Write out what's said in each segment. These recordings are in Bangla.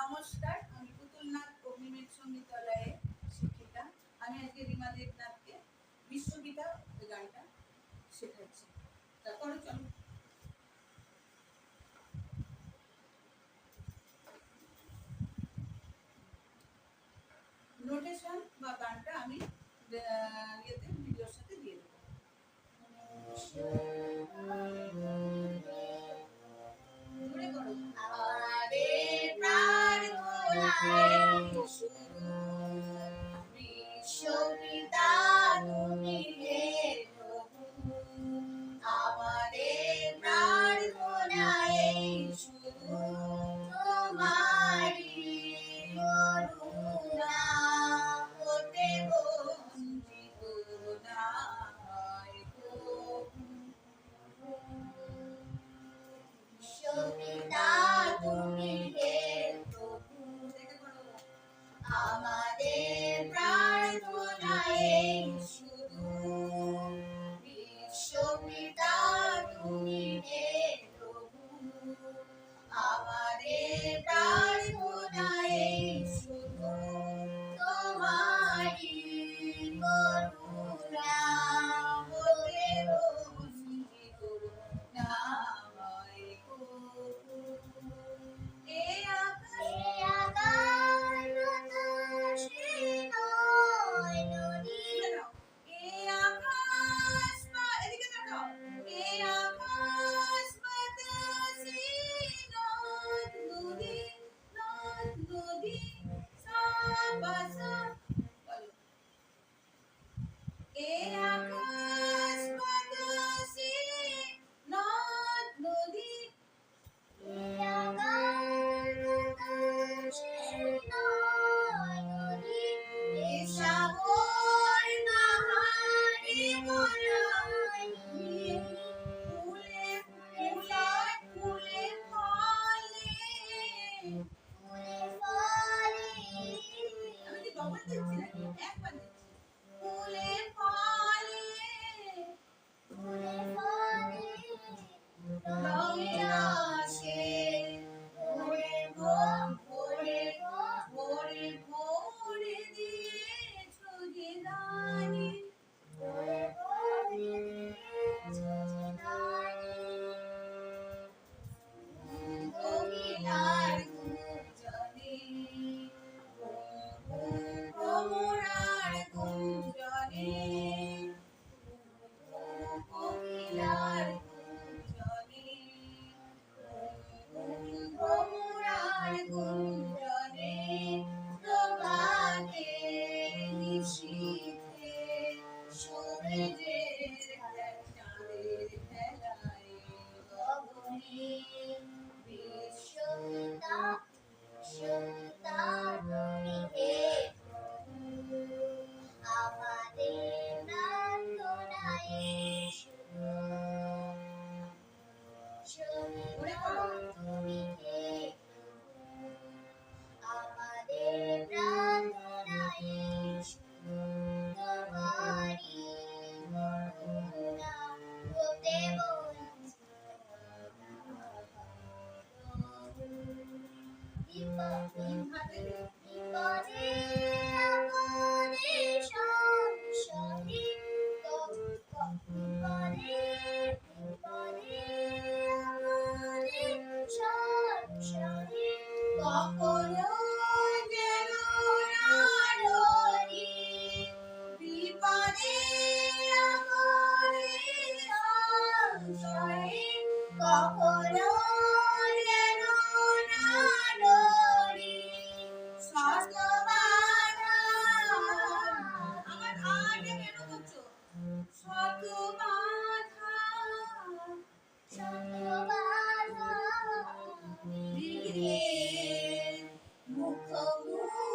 নমস্কার, আমি পুতুলনাথ অগ্নিমেট সঙ্গীতালয়ে শিক্ষিকা। আমি আজকে রিমা দেবনাথকে বিশ্বগীতা গানটা শেখাচ্ছি। তা চলো। Lock on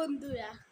বন্ধুরা।